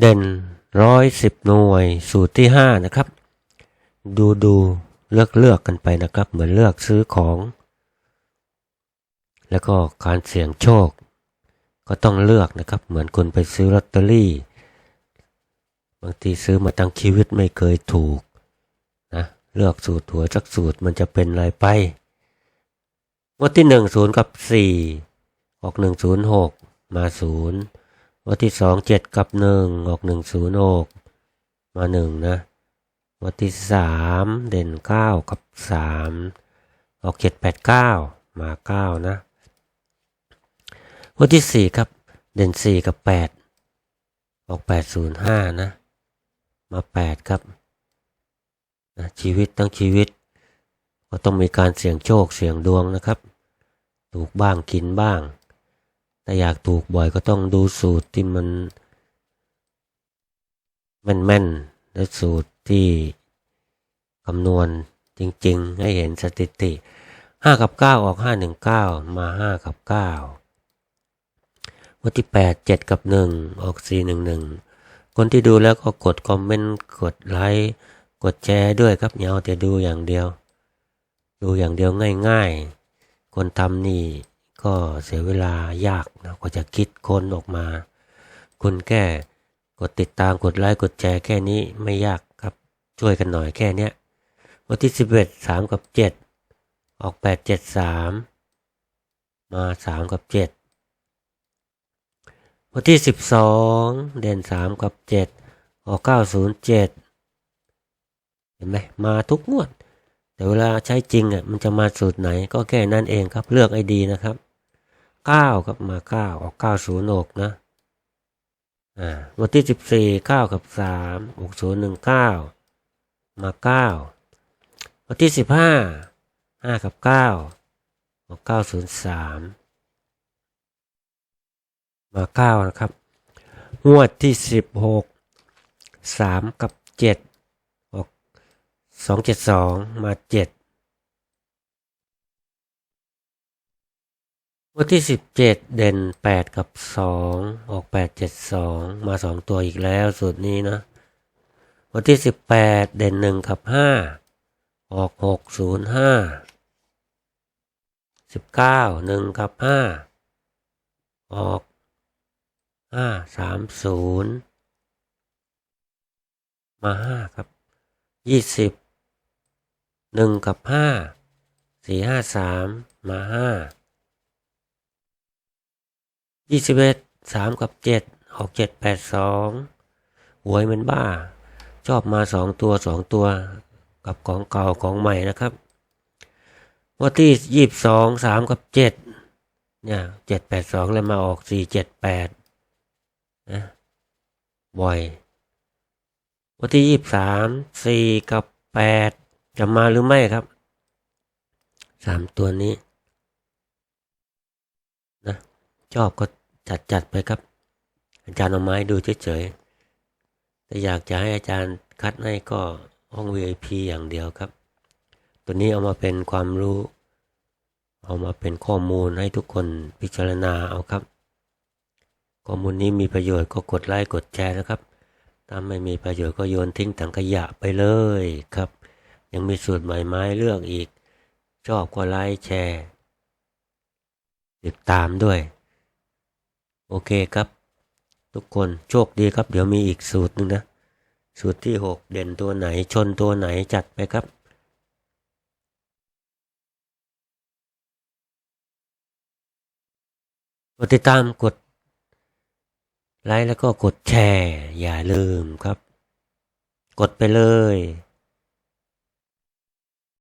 เด่นร้อยสิบหน่วย สูตรที่ห้านะครับ ดูดูเลือกเลือกกันไปนะครับ เหมือนเลือกซื้อของ แล้วก็การเสี่ยงโชค ก็ต้องเลือกนะครับ เหมือนคุณไปซื้อลอตเตอรี่ บางทีซื้อมาตั้งชีวิตไม่เคยถูกนะเลือกสูตรหัวจักสูตรมันจะเป็นอะไรไปงวดที่หนึ่งศูนย์กับสี่ออกหนึ่งศูนย์หกมาศูนย์ วัดที่สองเจ็ดกับหนึ่งออกหนึ่งศูนย์หกมาหนึ่งนะงวดที่สามเด่นเก้ากับสามออกเจ็ดแปดเก้ามาเก้านะงวดที่สี่ครับเด่นสี่กับแปดออกแปดศูนย์ห้านะ มาแปดครับนะชีวิตทั้งชีวิต ก็ต้องมีการเสี่ยงโชคเสี่ยงดวงนะครับ ถูกบ้างกินบ้าง แต่อยากถูกบ่อยก็ต้องดูสูตรที่มันแม่นๆและสูตรที่คำนวณจริง ๆ ให้เห็นสถิติ 5 กับ 9 ออก 5 1 9 มา 5 กับ 9 วันที่ 8 7 กับ 1 ออก 4 1 1 คนที่ดูแล้วก็กดคอมเมนต์ กดไลค์ กดแชร์ด้วยครับอย่าเอาแต่ดูอย่างเดียว ดูอย่างเดียวง่าย ๆ คนทำนี่ ก็เสียเวลายากนะกว่าจะคิดคนออกมา คุณแค่กดติดตามกดไลค์กดแชร์แค่นี้ไม่ยากครับช่วยกันหน่อยแค่เนี้ยวันที่สิบเอ็ดสามกับเจ็ดออกแปดเจ็ดสามมาสามกับเจ็ดวันที่สิบสองเด่นสามกับเจ็ดออกเก้าศูนย์เจ็ดเห็นไหมมาทุกงวด แต่เวลาใช้จริงอะมันจะมาสูตรไหนก็แค่นั้นเองครับเลือกไอดีนะครับ เก้าครับมาเก้าออกเก้าศูนย์หกนะอ่าวันที่สิบสี่เก้ากับสามหกศูนย์หนึ่งเก้ามาเก้าวันที่สิบห้าห้ากับเก้าออกเก้าศูนย์สามมาเก้านะครับงวดที่สิบหกสามกับเจ็ดออกสองเจ็ดสองมาเจ็ด วันที่สิบเจ็ดเด่นแปดกับสองออกแปดเจ็ดสองมาสองตัวอีกแล้วสูตรนี้นะวันที่สิบแปดเด่นหนึ่งกับห้าออกหกศูนย์ห้าสิบเก้าหนึ่งกับห้าออกห้าสามศูนย์มาห้าครับยี่สิบหนึ่งกับห้าสี่ห้าสามมาห้า ยี่สิบเอ็ดสามกับเจ็ดออกเจ็ดแปดสองหวยมันบ้า ชอบมาสองตัวสองตัวกับของเก่าของใหม่นะครับวันที่ยี่สิบสองสามกับเจ็ดเนี่ยเจ็ดแปดสองแล้วมาออกสี่เจ็ดแปดนะบ่อย วันที่ยี่สามสี่กับแปดจะมาหรือไม่ครับสามตัวนี้นะ ชอบก็จัดจัดไปครับ อาจารย์เอาไม้ดูเฉยๆแต่อยากจะให้อาจารย์คัดให้ก็ห้อง VIP อย่างเดียวครับ ตัวนี้เอามาเป็นความรู้ เอามาเป็นข้อมูลให้ทุกคนพิจารณาเอาครับ ข้อมูลนี้มีประโยชน์ก็กดไลค์กดแชร์นะครับ ถ้าไม่มีประโยชน์ก็โยนทิ้งถังขยะไปเลยครับ ยังมีสูตรใหม่ไม้เลือกอีก ชอบก็ไลค์แชร์ ติดตามด้วย โอเคครับ ทุกคนโชคดีครับ เดี๋ยวมีอีกสูตรนึงนะ สูตรที่หกเด่นตัวไหนชนตัวไหนจัดไปครับกดติดตามกดไลค์แล้วก็กดแชร์ อย่าลืมครับ กดไปเลย